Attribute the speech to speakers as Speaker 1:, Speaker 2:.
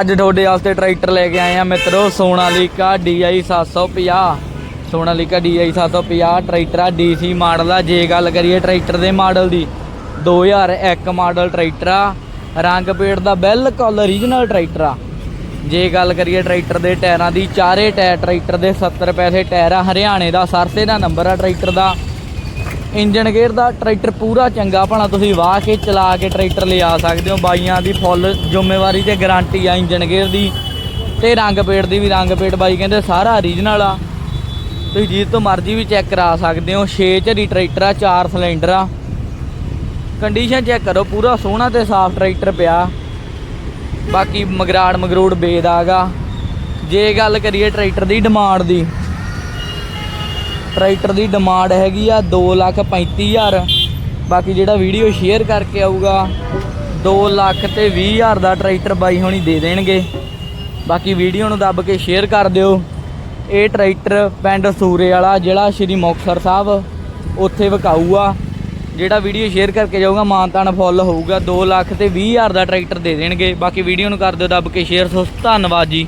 Speaker 1: ਅੱਜ ਤੁਹਾਡੇ ਵਾਸਤੇ ਟਰੈਕਟਰ ਲੈ ਕੇ ਆਏ ਆ ਮਿੱਤਰੋ, Sonalika DI 750 Sonalika DI 750 tractor ਆ DC ਮਾਡਲ ਆ। ਜੇ ਗੱਲ ਕਰੀਏ ਟਰੈਕਟਰ ਦੇ ਮਾਡਲ ਦੀ 2001 ਮਾਡਲ ਟਰੈਕਟਰ ਆ। ਰੰਗ ਪੇਟ ਦਾ ਬਿਲਕੁਲ ਓਰੀਜਨਲ ਟਰੈਕਟਰ ਆ। ਜੇ ਗੱਲ ਕਰੀਏ ਟਰੈਕਟਰ ਦੇ ਟਾਇਰਾਂ ਦੀ, ਚਾਰੇ ਟਾਇਰ ਟਰੈਕਟਰ ਦੇ 70 ਪੈਸੇ ਟਾਇਰ ਆ। ਹਰਿਆਣੇ ਦਾ ਸਰਸੇ ਦਾ ਨੰਬਰ ਆ ਟਰੈਕਟਰ ਦਾ। ਇੰਜਨ ਗੇਅਰ ਦਾ ਟਰੈਕਟਰ ਪੂਰਾ ਚੰਗਾ, ਭਲਾ ਤੁਸੀਂ ਵਾਹ ਕੇ ਚਲਾ ਕੇ ਟਰੈਕਟਰ ਲਿਆ ਸਕਦੇ ਹੋ। ਬਾਈਆਂ ਦੀ ਫੁੱਲ ਜ਼ਿੰਮੇਵਾਰੀ ਤੇ ਗਾਰੰਟੀ ਆ ਇੰਜਨ ਗੇਅਰ ਦੀ। ਤੇ ਰੰਗ ਪੇਟ ਦੀ ਵੀ ਰੰਗ ਪੇਟ, ਬਾਈ ਕਹਿੰਦੇ ਸਾਰਾ ਓਰੀਜਨਲ ਆ। ਤੁਸੀਂ ਜਿਸ ਤੋਂ ਮਰਜ਼ੀ ਵੀ ਚੈੱਕ ਕਰਾ ਸਕਦੇ ਹੋ। 6 ਝਰੀ ਟਰੈਕਟਰ ਆ 4 ਸਿਲੰਡਰ ਆ। ਕੰਡੀਸ਼ਨ ਚੈੱਕ ਕਰੋ, ਪੂਰਾ ਸੋਹਣਾ ਤੇ ਸਾਫ਼ ਟਰੈਕਟਰ ਪਿਆ। ਬਾਕੀ ਮਗਰਾੜ ਮਗਰੂੜ ਬੇਦਾਗਾ ਜੇ ਗੱਲ ਕਰੀਏ ਟਰੈਕਟਰ ਦੀ ਡਿਮਾਂਡ ਦੀ ਟਰੈਕਟਰ ਦੀ ਡਿਮਾਂਡ ਹੈਗੀ ਆ 235000 ਬਾਕੀ ਜਿਹੜਾ ਵੀਡੀਓ ਸ਼ੇਅਰ ਕਰਕੇ ਆਊਗਾ 2 ਲੱਖ ਤੇ 20000 ਦਾ ਟਰੈਕਟਰ ਬਾਈ ਹੋਣੀ ਦੇ ਦੇਣਗੇ। ਬਾਕੀ ਵੀਡੀਓ ਨੂੰ ਦੱਬ ਕੇ ਸ਼ੇਅਰ ਕਰ ਦਿਓ। ਇਹ ਟਰੈਕਟਰ ਪਿੰਡ ਸੂਰੇ ਵਾਲਾ, ਜ਼ਿਲ੍ਹਾ ਸ਼੍ਰੀ ਮੁਕਤਸਰ ਸਾਹਿਬ, ਉੱਥੇ ਵਿਕਾਊ ਆ ਜਿਹੜਾ ਵੀਡੀਓ ਸ਼ੇਅਰ ਕਰਕੇ ਜਾਊਗਾ ਮਾਨਤਾਨ ਫੁੱਲ ਹੋਊਗਾ 2 ਲੱਖ ਤੇ 20000 ਦਾ ਟਰੈਕਟਰ ਦੇ ਦੇਣਗੇ। ਬਾਕੀ ਵੀਡੀਓ ਨੂੰ ਕਰ ਦਿਓ ਦੱਬ ਕੇ ਸ਼ੇਅਰ। ਸੋ ਧੰਨਵਾਦ ਜੀ।